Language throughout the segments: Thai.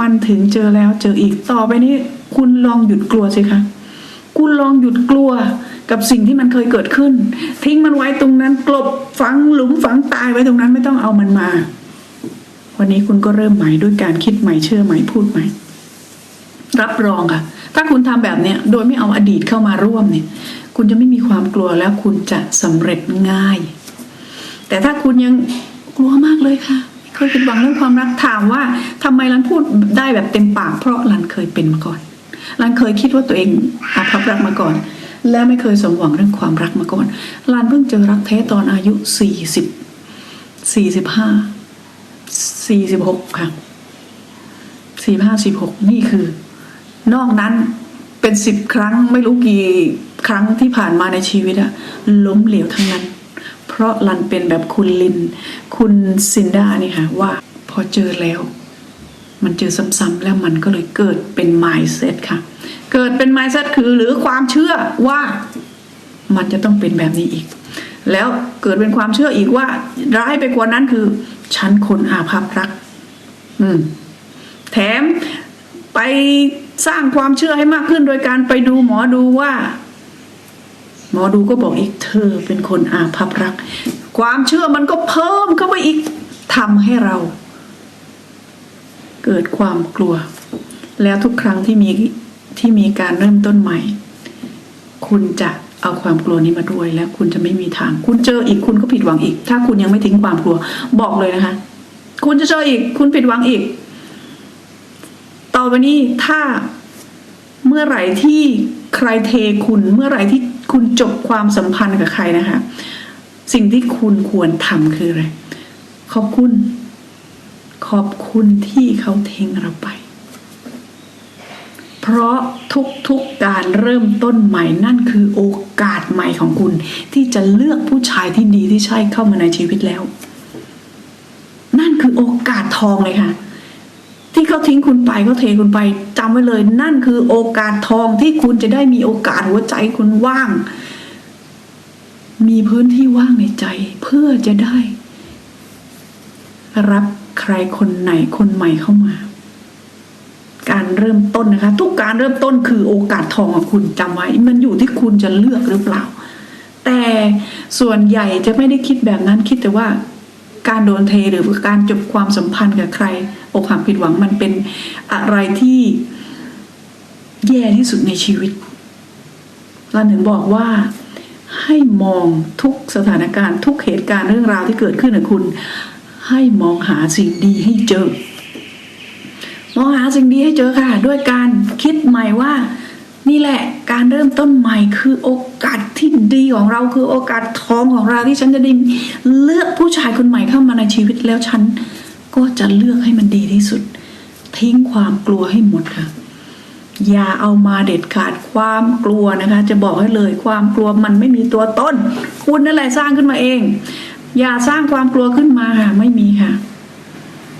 มันถึงเจอแล้วเจออีกต่อไปนี้ คุณลองหยุดกลัวสิคะคุณลองหยุดกลัวกับสิ่งที่มันเคยเกิดขึ้น ทิ้งมันไว้ตรงนั้น กลบฝังหลุมฝังตายไว้ตรงนั้นไม่ต้องเอามันมา วันนี้คุณก็เริ่มใหม่ด้วยการคิดใหม่เชื่อใหม่พูดใหม่ รับรองค่ะ ถ้าคุณทำแบบเนี้ยโดยไม่เอาอดีตเข้ามาร่วมเนี่ย คุณจะไม่มีความกลัวแล้วคุณจะสำเร็จง่าย แต่ถ้าคุณยังกลัวมากเลยค่ะ เคยผิดหวังเรื่องความรักถามว่าทำไมรันพูดได้แบบเต็มปากเพราะรันเคยเป็นมาก่อนรันเคยคิดว่าตัวเองอาภัพรักมาก่อน และไม่เคยสมหวังเรื่องความรักมาก่อนรันเพิ่งเจอรักแท้ตอนอายุสี่สิบสี่สิบห้าสี่สิบหกค่ะสี่ห้าสิบหกนี่คือ นอกนั้นเป็นสิบครั้งไม่รู้กี่ครั้งที่ผ่านมาในชีวิตอะล้มเหลวทั้งนั้น ราะลันเป็นแบบคุณลิน คุณซินดานี่ค่ะว่าพอเจอแล้ว มันเจอซ้ำๆแล้วมันก็เลยเกิดเป็น mindset ค่ะ เกิดเป็น mindset คือหรือความเชื่อว่ามันจะต้องเป็นแบบนี้อีก แล้วเกิดเป็นความเชื่ออีกว่า ร้ายไปกว่านั้นคือ ฉันคนอาภัพรัก อืม แถมไปสร้างความเชื่อให้มากขึ้นโดยการไปดูหมอดูว่า หมอดูก็บอกอีกเธอเป็นคนอาภัพรัก ความเชื่อมันก็เพิ่มเข้าไปอีกทำให้เรา เกิดความกลัว แล้วทุกครั้งที่มีที่มีการเริ่มต้นใหม่ คุณจะเอาความกลัวนี้มาด้วยแล้ว คุณจะไม่มีทาง คุณเจออีกคุณก็ผิดหวังอีก ถ้าคุณยังไม่ทิ้งความกลัว บอกเลยนะคะ คุณจะเจออีก คุณผิดหวังอีก ต่อไปนี้ถ้าเมื่อไหร่ที่ใครเทคุณเมื่อไหร่ที่ คุณจบความสัมพันธ์กับใครนะคะ สิ่งที่คุณควรทำคืออะไร ขอบคุณ ขอบคุณที่เขาทิ้งเราไป เพราะทุกๆการเริ่มต้นใหม่นั่นคือโอกาสใหม่ของคุณ ที่จะเลือกผู้ชายที่ดีที่ใช่เข้ามาในชีวิตแล้ว นั่นคือโอกาสทองเลยค่ะ ที่เขาทิ้งคุณไปเขาเทคุณไป จำไว้เลย นั่นคือโอกาสทองที่คุณจะได้มีโอกาสหัวใจคุณว่าง มีพื้นที่ว่างในใจ เพื่อจะได้ รับใครคนไหนคนใหม่เข้ามา การเริ่มต้นนะคะ ทุกการเริ่มต้นคือโอกาสทองของคุณจำไว้ มันอยู่ที่คุณจะเลือกหรือเปล่า แต่ส่วนใหญ่จะไม่ได้คิดแบบนั้นคิดแต่ว่า การโดนเทหรือการจบความสัมพันธ์กับใครอกหักผิดหวังมันเป็นอะไรที่แย่ที่สุดในชีวิตเราถึงบอกว่าให้มองทุกสถานการณ์ทุกเหตุการณ์เรื่องราวที่เกิดขึ้นกับคุณ ให้มองหาสิ่งดีให้เจอ มองหาสิ่งดีให้เจอค่ะ ด้วยการคิดใหม่ว่า นี่แหละการเริ่มต้นใหม่คือโอกาสที่ดีของเราคือโอกาสทองของเราที่ฉันจะได้เลือกผู้ชายคนใหม่เข้ามาในชีวิตแล้วฉันก็จะเลือกให้มันดีที่สุด ทิ้งความกลัวให้หมดค่ะ อย่าเอามาเด็ดขาดความกลัวนะคะ จะบอกให้เลยความกลัวมันไม่มีตัวต้นคุณนั่นแหละสร้างขึ้นมาเอง อย่าสร้างความกลัวขึ้นมาค่ะ ไม่มีค่ะ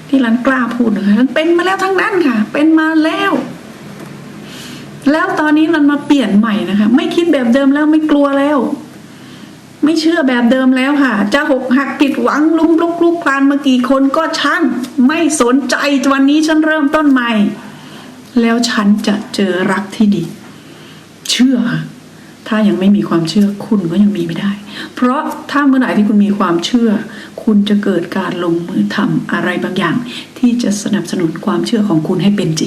ที่รันกล้าพูดนะคะเป็นมาแล้วทั้งนั้นค่ะ เป็นมาแล้ว แล้วตอนนี้มันมาเปลี่ยนใหม่นะคะ ไม่คิดแบบเดิมแล้วไม่กลัวแล้ว ไม่เชื่อแบบเดิมแล้วค่ะ จะหกหักผิดหวังลุ้มลุกลุกคลานมากี่คนก็ช่างไม่สนใจวันนี้ฉันเริ่มต้นใหม่ แล้วฉันจะเจอรักที่ดี เชื่อค่ะถ้ายังไม่มีความเชื่อคุณก็ยังมีไม่ได้ เพราะถ้าเมื่อไหร่ที่คุณมีความเชื่อ คุณจะเกิดการลงมือทำอะไรบางอย่าง ที่จะสนับสนุนความเชื่อของคุณให้เป็นจริง